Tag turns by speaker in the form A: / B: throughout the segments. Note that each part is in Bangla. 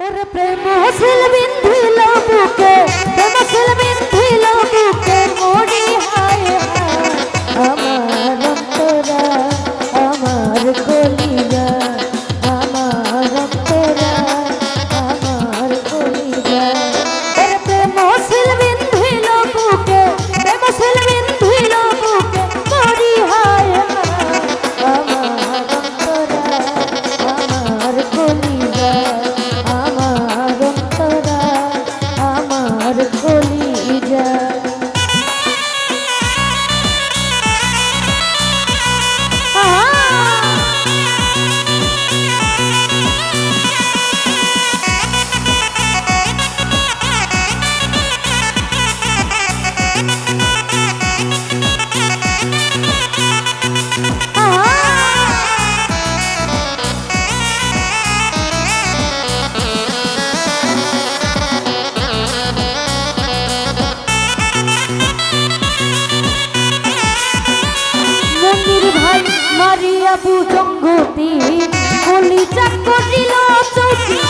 A: ওরে প্রেম হাসিল বিন্ধিল প্রেম হাসিল বাবু জঙ্গতি বলি চাক করিল চৌকি।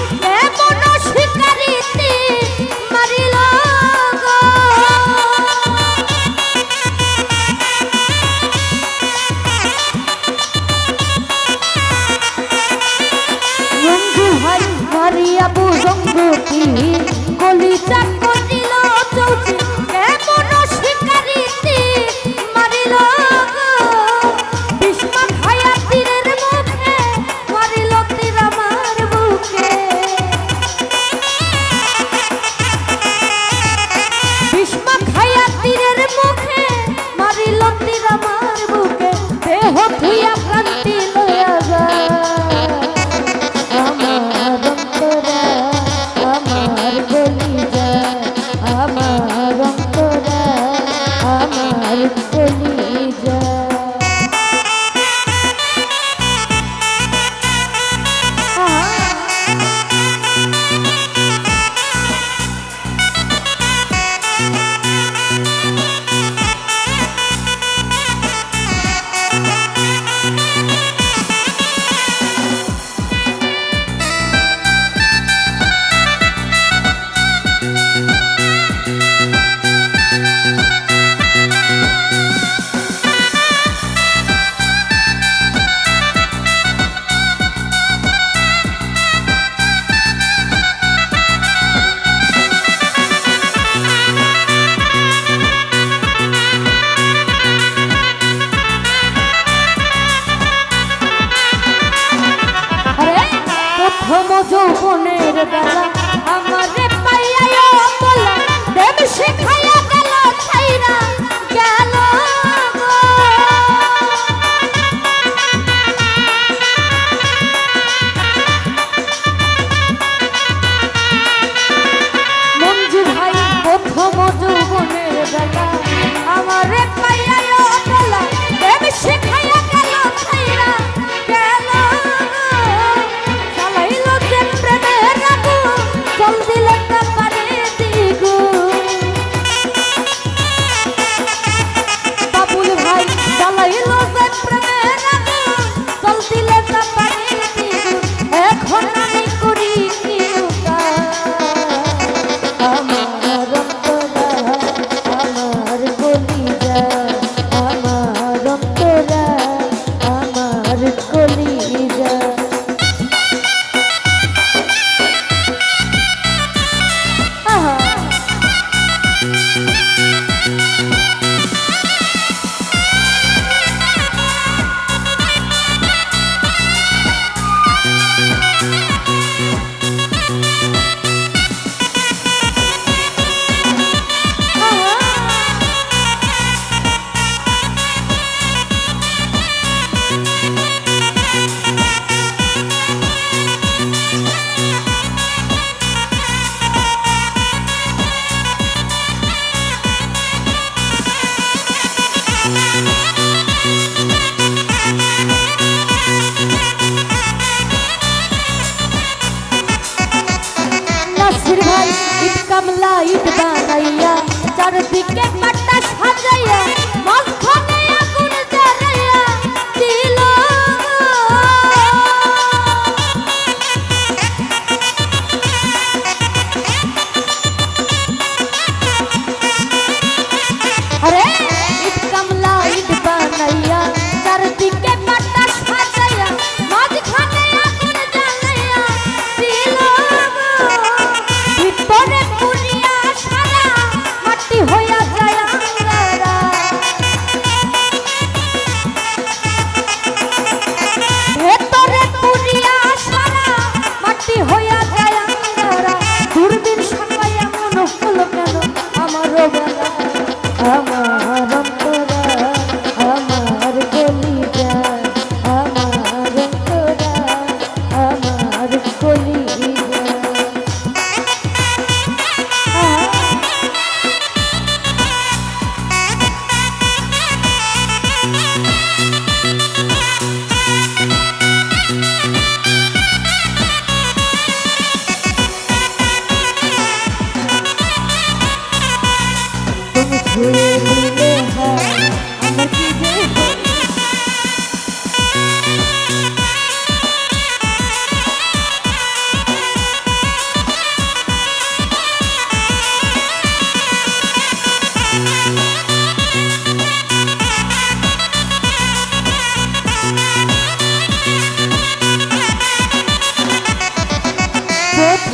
A: লাইট বানাইয়া চারদিকে পাট্টা সাজাইয়া